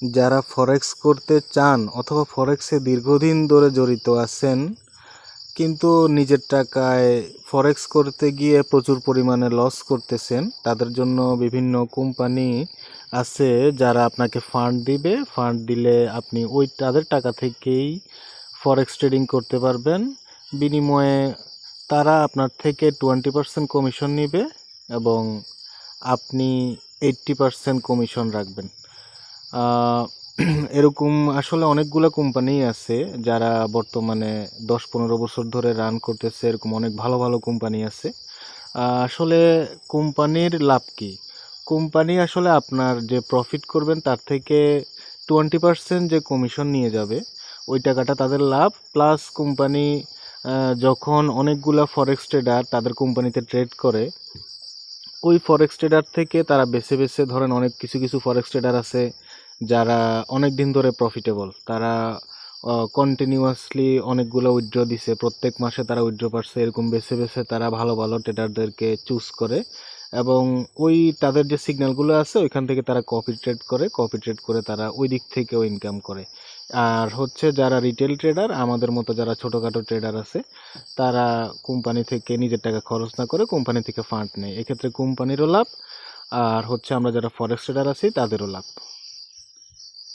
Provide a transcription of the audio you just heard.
যারা ফরেক্স করতে চান অথবা ফরেক্সে দীর্ঘদিন ধরে জড়িত আছেন, কিন্তু নিজের টাকায় ফরেক্স করতে গিয়ে প্রচুর পরিমাণে লস করতেছেন, তাদের জন্য বিভিন্ন কোম্পানি আছে যারা আপনাকে ফান্ড দিবে। ফান্ড দিলে আপনি ওই তাদের টাকা থেকেই ফরেক্স ট্রেডিং করতে পারবেন। বিনিময়ে তারা আপনার থেকে টোয়েন্টি পার্সেন্ট কমিশন নেবে এবং আপনি এইট্টি পার্সেন্ট কমিশন রাখবেন। এরকম আসলে অনেকগুলো কোম্পানি আছে যারা বর্তমানে দশ পনেরো বছর ধরে রান করতেছে, এরকম অনেক ভালো ভালো কোম্পানি আছে। আসলে কোম্পানির লাভ কি? কোম্পানি আসলে আপনার যে প্রফিট করবেন তার থেকে টোয়েন্টি পার্সেন্ট যে কমিশন নিয়ে যাবে, ওই টাকাটা তাদের লাভ। প্লাস কোম্পানি যখন অনেকগুলা ফরেক্স ট্রেডার তাদের কোম্পানিতে ট্রেড করে, ওই ফরেক্স ট্রেডার থেকে তারা বেছে বেছে ধরেন অনেক কিছু কিছু ফরেক্স ট্রেডার আছে। যারা অনেক দিন ধরে প্রফিটেবল তারা কন্টিনিউয়াসলি অনেকগুলো উইথড্র দিছে। প্রত্যেক মাসে তারা উইথড্র পাচ্ছে, এরকম বেছে বেছে তারা ভালো ভালো ট্রেডারদেরকে চুজ করে এবং ওই তাদের যে সিগন্যালগুলো আছে, ওইখান থেকে তারা কপি ট্রেড করে কপি ট্রেড করে তারা ওই দিক থেকেও ইনকাম করে। আর হচ্ছে যারা রিটেল ট্রেডার আমাদের মতো যারা ছোটোখাটো ট্রেডার আছে, তারা কোম্পানি থেকে নিজের টাকা খরচ না করে কোম্পানি থেকে ফান্ড নেয়। এক্ষেত্রে কোম্পানিরও লাভ, আর হচ্ছে আমরা যারা ফরেক্স ট্রেডার আছি, তাদেরও লাভ।